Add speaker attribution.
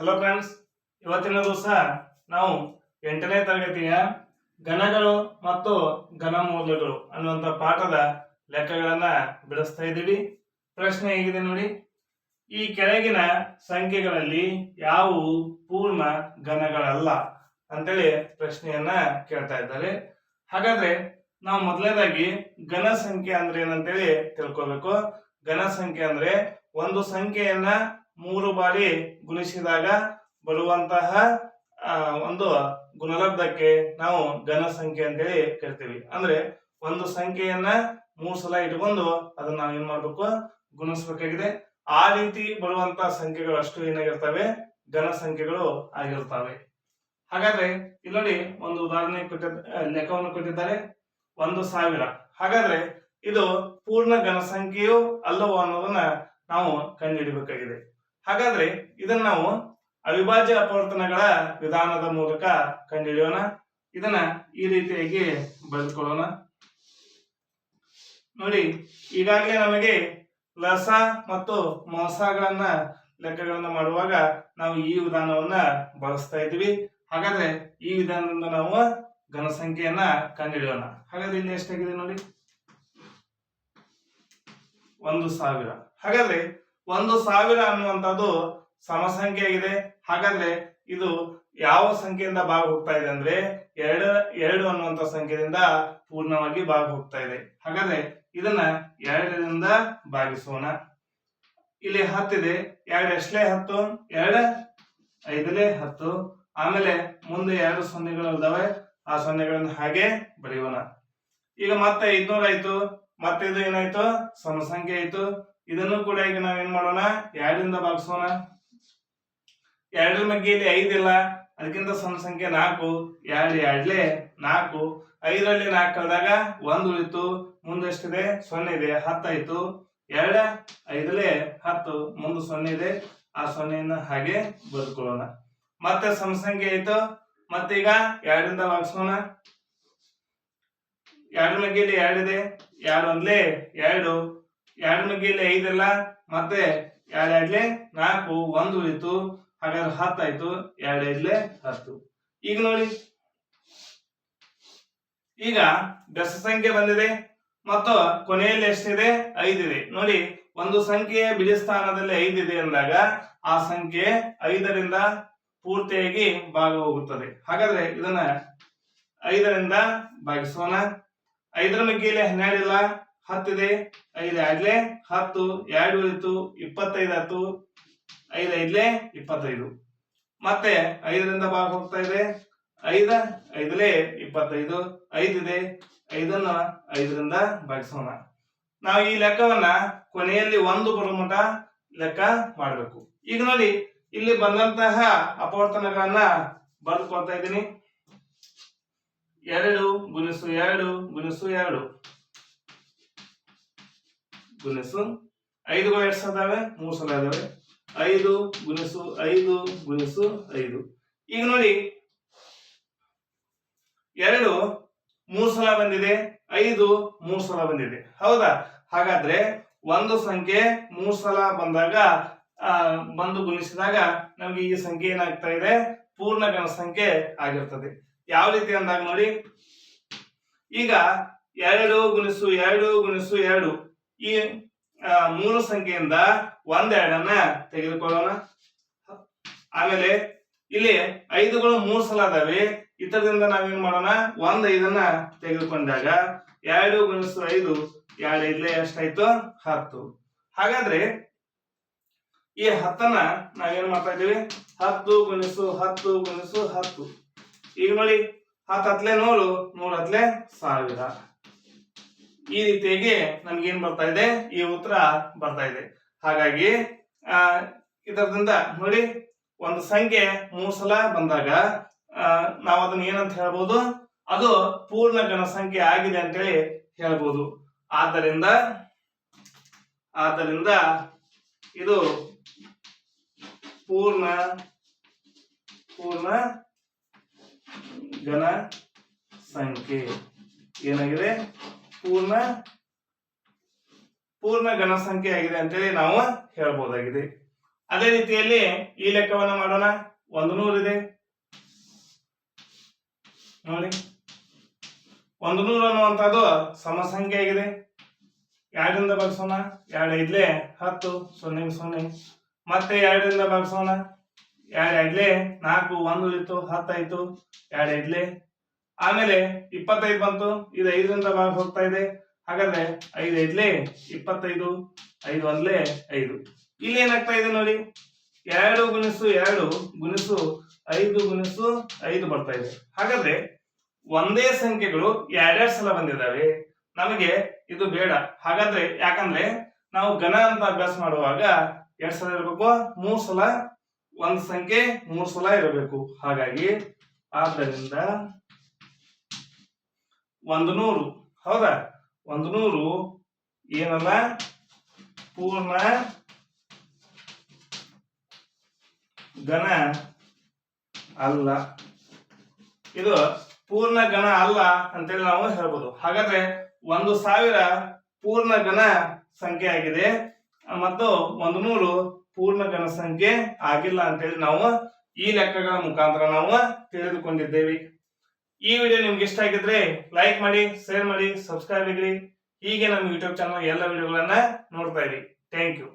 Speaker 1: Hello friends ಇವತ್ತಿನ ದಿವಸ ನಾವು ಎಂಟನೇ ತರಗತಿಯ ಘನಗಳು ಮತ್ತು ಘನಮೂಲಗಳು ಅನ್ನುವಂಥ ಪಾಠದ ಲೆಕ್ಕಗಳನ್ನು ಬಿಡಿಸ್ತಾ ಇದ್ದೀವಿ. ಪ್ರಶ್ನೆ ಹೇಗಿದೆ ನೋಡಿ. ಈ ಕೆಳಗಿನ ಸಂಖ್ಯೆಗಳಲ್ಲಿ ಯಾವುವು ಪೂರ್ಣ ಘನಗಳಲ್ಲ ಅಂತೇಳಿ ಪ್ರಶ್ನೆಯನ್ನ ಕೇಳ್ತಾ ಇದ್ದಾರೆ. ಹಾಗಾದ್ರೆ ನಾವು ಮೊದಲನೇದಾಗಿ ಘನ ಸಂಖ್ಯೆ ಅಂದ್ರೆ ಏನಂತೇಳಿ ತಿಳ್ಕೊಬೇಕು. ಘನ ಸಂಖ್ಯೆ ಅಂದ್ರೆ ಒಂದು ಸಂಖ್ಯೆಯನ್ನ ಮೂರು ಬಾರಿ ಗುಣಿಸಿದಾಗ ಬರುವಂತಹ ಒಂದು ಗುಣಲಬ್ಧಕ್ಕೆ ನಾವು ಘನ ಸಂಖ್ಯೆ ಅಂತೇಳಿ ಕರಿತೀವಿ. ಅಂದ್ರೆ ಒಂದು ಸಂಖ್ಯೆಯನ್ನ ಮೂರು ಸಲ ಇಟ್ಕೊಂಡು ಅದನ್ನ ನಾವು ಏನ್ ಮಾಡ್ಬೇಕು? ಗುಣಿಸ್ಬೇಕಾಗಿದೆ. ಆ ರೀತಿ ಬರುವಂತ ಸಂಖ್ಯೆಗಳು ಅಷ್ಟು ಏನಾಗಿರ್ತವೆ? ಘನ ಸಂಖ್ಯೆಗಳು ಆಗಿರ್ತವೆ. ಹಾಗಾದ್ರೆ ಇಲ್ಲಿ ನೋಡಿ ಒಂದು ಉದಾಹರಣೆ ಕೊಟ್ಟಿದ್ದ ಆ, ಲೆಕ್ಕವನ್ನು ಕೊಟ್ಟಿದ್ದಾರೆ. ಒಂದು ಸಾವಿರ. ಹಾಗಾದ್ರೆ ಇದು ಪೂರ್ಣ ಘನ ಸಂಖ್ಯೆಯೋ ಅಲ್ಲವೋ ಅನ್ನೋದನ್ನ ನಾವು ಕಂಡುಹಿಡಿಬೇಕಾಗಿದೆ ಹಾಗಾದ್ರೆ ಇದನ್ನ ನಾವು ಅವಿಭಾಜ್ಯ ಅಪವರ್ತನಗಳ ವಿಧಾನದ ಮೂಲಕ ಕಂಡುಹಿಡಿಯೋಣ. ಇದನ್ನ ಈ ರೀತಿಯಾಗಿ ಬರೆದುಕೊಳ್ಳೋಣ. ನೋಡಿ, ಈಗಾಗಲೇ ನಮಗೆ ಲಸ ಮತ್ತು ಮೋಸಗಳನ್ನ ಲೆಕ್ಕಗಳನ್ನ ಮಾಡುವಾಗ ನಾವು ಈ ವಿಧಾನವನ್ನ ಬಳಸ್ತಾ ಇದ್ವಿ ಹಾಗಾದ್ರೆ ಈ ವಿಧಾನದಿಂದ ನಾವು ಘನ ಸಂಖ್ಯೆಯನ್ನ ಕಂಡುಹಿಡಿಯೋಣ. ಹಾಗಾದ್ರೆ ಇಲ್ಲಿ ಎಷ್ಟಾಗಿದೆ ನೋಡಿ? ಒಂದು ಸಾವಿರ. ಹಾಗಾದ್ರೆ ಒಂದು ಸಾವಿರ ಅನ್ನುವಂಥದ್ದು ಸಮಸಂಖ್ಯೆ ಆಗಿದೆ ಹಾಗಾದ್ರೆ ಇದು ಯಾವ ಸಂಖ್ಯೆಯಿಂದ ಭಾಗ ಹೋಗ್ತಾ ಇದೆ ಅಂದ್ರೆ ಎರಡು ಎರಡು ಅನ್ನುವಂಥ ಸಂಖ್ಯೆಯಿಂದ ಪೂರ್ಣವಾಗಿ ಭಾಗ ಹೋಗ್ತಾ ಇದೆ. ಹಾಗಾದ್ರೆ ಇದನ್ನ ಎರಡರಿಂದ ಭಾಗಿಸೋಣ. ಇಲ್ಲಿ ಹತ್ತಿದೆ ಎರಡು ಎಷ್ಟಲೇ ಹತ್ತು? ಎರಡು, ಐದಲೇ ಹತ್ತು. ಆಮೇಲೆ ಮುಂದೆ ಎರಡು ಸೊನ್ನೆಗಳು ಇದಾವೆ. ಆ ಸೊನ್ನೆಗಳನ್ನು ಹಾಗೆ ಬರೆಯೋಣ. ಈಗ ಮತ್ತೆ ಐದ್ನೂರ ಆಯ್ತು ಮತ್ತೆ ಇದು ಏನಾಯ್ತು? ಸಮಸಂಖ್ಯೆ ಆಯ್ತು. ಇದನ್ನು ಕೂಡ ಈಗ ನಾವೇನ್ ಮಾಡೋಣ? ಎರಡರಿಂದ ಭಾಗಿಸೋಣ. ಎರಡರ ಬಗ್ಗೆ ಇಲ್ಲಿ. ಐದಿಲ್ಲ ಅದಕ್ಕಿಂತ ಸಣ್ಣ ಸಂಖ್ಯೆ ನಾಲ್ಕು. ಎರಡು ಎರಡ್ಲೆ ನಾಲ್ಕು. ಐದರಲ್ಲಿ ನಾಲ್ಕು ಕಳೆದಾಗ ಒಂದು ಉಳಿತು. ಮುಂದೆಷ್ಟಿದೆ ಸೊನ್ನೆ ಇದೆ. ಹತ್ತಾಯ್ತು ಎರಡ ಐದಲೇ ಹತ್ತು. ಮುಂದೆ ಸೊನ್ನೆ ಇದೆ. ಆ ಸೊನ್ನೆಯನ್ನು ಹಾಗೆ ಬದುಕೊಳ್ಳೋಣ. ಮತ್ತೆ ಸಮ ಸಂಖ್ಯೆ ಆಯ್ತು. ಮತ್ತೆ ಈಗ ಎರಡರಿಂದ ಭಾಗಿಸೋಣ. ಎರಡು ಮಗ್ಗೆಯಲ್ಲಿ ಎರಡಿದೆ ಎರಡು ಒಂದ್ಲೇ? ಎರಡು. ಎರಡು ನುಗ್ಗಿಲಿ ಐದಲ್ಲ, ಮತ್ತೆ ಎರಡು ಎರಡ್ಲೆ ನಾಲ್ಕು, ಒಂದು ಉಳಿತು ಹಾಗಾದ್ರೆ ಹತ್ತಾಯ್ತು ಎರಡು ಐದ್ಲೆ ಹತ್ತು. ಈಗ ನೋಡಿ. ಈಗ ಬೆಸ ಸಂಖ್ಯೆ ಬಂದಿದೆ, ಮತ್ತು ಕೊನೆಯಲ್ಲಿ ಎಷ್ಟಿದೆ? ಐದಿದೆ. ನೋಡಿ, ಒಂದು ಸಂಖ್ಯೆಯ ಬಿಡಿ ಸ್ಥಾನದಲ್ಲಿ ಐದಿದೆ ಅಂದಾಗ ಆ ಸಂಖ್ಯೆ ಐದರಿಂದ ಪೂರ್ತಿಯಾಗಿ ಭಾಗ ಹೋಗುತ್ತದೆ ಹಾಗಾದ್ರೆ ಇದನ್ನ ಐದರಿಂದ ಭಾಗಿಸೋಣ. ಐದರ ಮಗ್ಗಿಯಲ್ಲಿ ಹನ್ನೆರಡಿಲ್ಲ ಹತ್ತಿದೆ ಐದು ಆಗ್ಲೇ ಹತ್ತು, ಎರಡು ಉಳಿತು ಇಪ್ಪತ್ತೈದು ಹತ್ತು ಐದು ಐದ್ಲೆ ಇಪ್ಪತ್ತೈದು. ಮತ್ತೆ ಐದರಿಂದ ಭಾಗ ಹೋಗ್ತಾ ಇದೆ, ಐದ, ಐದಲೇ, ಇಪ್ಪತ್ತೈದು ಐದಿದೆ ಐದನ್ನ ಐದರಿಂದ ಭಾಗಿಸೋಣ. ನಾವು ಈ ಲೆಕ್ಕವನ್ನ ಕೊನೆಯಲ್ಲಿ ಒಂದು ಬರುವ ಮಟ ಲೆಕ್ಕ ಮಾಡಬೇಕು. ಈಗ ನೋಡಿ, ಇಲ್ಲಿ ಬಂದಂತಹ ಅಪವರ್ತನಗಳನ್ನ ಬರೆದುಕೊಳ್ತಾ ಇದ್ದೀನಿ. ಎರಡು ಗುಣಿಸು ಎರಡು ಗುಣಿಸು ಎರಡು. ಗುಣಿಸು ಐದು ಎಷ್ಟು ಸಲ ಇದಾವೆ ಮೂರು ಸಲ ಇದಾವೆ ಐದು ಗುಣಿಸು ಐದು ಗುಣಿಸು ಐದು. ಈಗ ನೋಡಿ, ಎರಡು ಮೂರು ಸಲ ಬಂದಿದೆ, ಐದು ಮೂರು ಸಲ ಬಂದಿದೆ. ಹೌದಾ? ಹಾಗಾದ್ರೆ ಒಂದು ಸಂಖ್ಯೆ ಮೂರು ಸಲ ಬಂದಾಗ ಬಂದು ಗುಣಿಸಿದಾಗ ನಮ್ಗೆ ಈ ಸಂಖ್ಯೆ ಏನಾಗ್ತಾ ಇದೆ? ಪೂರ್ಣ ಗಣ ಸಂಖ್ಯೆ ಆಗಿರ್ತದೆ. ಯಾವ ರೀತಿ ಅಂದಾಗ ನೋಡಿ, ಈಗ ಎರಡು ಗುಣಿಸು ಎರಡು ಗುಣಿಸು ಎರಡು. ಈ ಮೂರು ಸಂಖ್ಯೆಯಿಂದ ಒಂದೆರಡನ್ನ ತೆಗೆದುಕೊಳ್ಳೋಣ. ಆಮೇಲೆ ಇಲ್ಲಿ ಐದುಗಳು ಮೂರು ಸಲ ಅದಾವೆ. ಇತರದಿಂದ ನಾವೇನ್ ಮಾಡೋಣ? ಒಂದ್ ಐದನ್ನ ತೆಗೆದುಕೊಂಡಾಗ ಎರಡು ಗುಣಿಸು ಐದು, ಎರಡು ಐದ್ಲೆ ಎಷ್ಟಾಯ್ತು? ಹತ್ತು. ಹಾಗಾದ್ರೆ ಈ ಹತ್ತನ್ನ ನಾವೇನ್ ಮಾಡ್ತಾ ಇದೀವಿ ಹತ್ತು ಗುಣಿಸು ಹತ್ತು ಗುಣಿಸು ಹತ್ತು. ಈಗ ನೋಡಿ ಹತ್ತು ಹತ್ಲೆ ನೂರು, ನೂರ ಹತ್ಲೆ ಸಾವಿರ. ಈ ರೀತಿಯಾಗಿ ನಮ್ಗೇನ್ ಬರ್ತಾ ಇದೆ? ಈ ಉತ್ತರ ಬರ್ತಾ ಇದೆ. ಹಾಗಾಗಿ, ಆ, ಇದರಿಂದ ನೋಡಿ, ಒಂದು ಸಂಖ್ಯೆ ಮೂರು ಸಲ ಬಂದಾಗ ನಾವು ಅದನ್ನ ಏನಂತ ಹೇಳ್ಬೋದು? ಅದು ಪೂರ್ಣ ಘನ ಸಂಖ್ಯೆ ಆಗಿದೆ ಅಂತೇಳಿ ಹೇಳ್ಬೋದು. ಆದ್ದರಿಂದ ಆದ್ದರಿಂದ ಇದು ಪೂರ್ಣ ಪೂರ್ಣ ಘನ ಸಂಖ್ಯೆ ಏನಾಗಿದೆ? ಪೂರ್ಣ ಪೂರ್ಣ ಘನ ಸಂಖ್ಯೆ ಆಗಿದೆ ಅಂತೇಳಿ ನಾವು ಹೇಳ್ಬೋದಾಗಿದೆ. ಅದೇ ರೀತಿಯಲ್ಲಿ ಈ ಲೆಕ್ಕವನ್ನ ಮಾಡೋಣ. ಒಂದು ನೂರಿದೆ ನೋಡಿ. ಒಂದು ನೂರು ಅನ್ನುವಂಥದ್ದು ಸಮಸಂಖ್ಯೆ ಆಗಿದೆ. ಎರಡರಿಂದ ಭಾಗಿಸೋಣ. ಎರಡು ಐದ್ಲೆ ಹತ್ತು, ಸೊನ್ನೆ ಸೊನ್ನೆ. ಮತ್ತೆ ಎರಡರಿಂದ ಭಾಗಿಸೋಣ. ಎರಡು ಐದ್ಲೆ ನಾಲ್ಕು, ಒಂದು ಇತ್ತು ಹತ್ತಾಯ್ತು ಎರಡು ಐದ್ಲೆ ಆಮೇಲೆ ಇಪ್ಪತ್ತೈದು ಬಂತು, ಇದು ಐದರಿಂದ ಭಾಗ ಹೋಗ್ತಾ ಇದೆ. ಹಾಗಾದ್ರೆ ಐದು ಐದ್ಲೆ, ಇಪ್ಪತ್ತೈದು, ಐದು ಒಂದ್ಲೆ, ಐದು. ಇಲ್ಲಿ ಏನಾಗ್ತಾ ಇದೆ ನೋಡಿ, ಎರಡು ಗುಣಿಸು ಎರಡು ಗುಣಿಸು ಐದು ಗುಣಿಸು ಐದು ಬರ್ತಾ ಇದೆ. ಹಾಗಾದ್ರೆ ಒಂದೇ ಸಂಖ್ಯೆಗಳು ಎರಡೆರಡು ಸಲ ಬಂದಿದ್ದಾವೆ. ನಮಗೆ ಇದು ಬೇಡ. ಹಾಗಾದ್ರೆ ಯಾಕಂದ್ರೆ ನಾವು ಘನ ಅಂತ ಅಭ್ಯಾಸ ಮಾಡುವಾಗ ಎರಡ್ ಸಲ ಇರಬೇಕು, ಮೂರ್ ಸಲ ಒಂದ್ ಸಂಖ್ಯೆ, ಮೂರ್ ಸಲ ಇರಬೇಕು. ಹಾಗಾಗಿ ಆದ್ದರಿಂದ ಒಂದು ನೂರು. ಹೌದಾ? ಒಂದು ನೂರು ಏನಲ್ಲ ಪೂರ್ಣ ಘನ ಅಲ್ಲ. ಇದು ಪೂರ್ಣ ಘನ ಅಲ್ಲ ಅಂತೇಳಿ ನಾವು ಹೇಳ್ಬೋದು. ಹಾಗಾದ್ರೆ ಒಂದು ಸಾವಿರ ಪೂರ್ಣ ಘನ ಸಂಖ್ಯೆ ಆಗಿದೆ. ಮತ್ತು ಒಂದು ನೂರು ಪೂರ್ಣ ಘನ ಸಂಖ್ಯೆ ಆಗಿಲ್ಲ ಅಂತೇಳಿ ನಾವು ಈ ಲೆಕ್ಕಗಳ ಮುಖಾಂತರ ನಾವು ತಿಳಿದುಕೊಂಡಿದ್ದೇವೆ. ಈ ವಿಡಿಯೋ ನಿಮ್ಗೆ ಇಷ್ಟ ಆಗಿದ್ರೆ ಲೈಕ್ ಮಾಡಿ ಶೇರ್ ಮಾಡಿ ಸಬ್ಸ್ಕ್ರೈಬ್ ಆಗಿರಿ. ಹೀಗೆ ನಮ್ಮ ಯೂಟ್ಯೂಬ್ ಚಾನಲ್ ಎಲ್ಲ ವಿಡಿಯೋಗಳನ್ನ ನೋಡ್ತಾ ಇರಿ. Thank you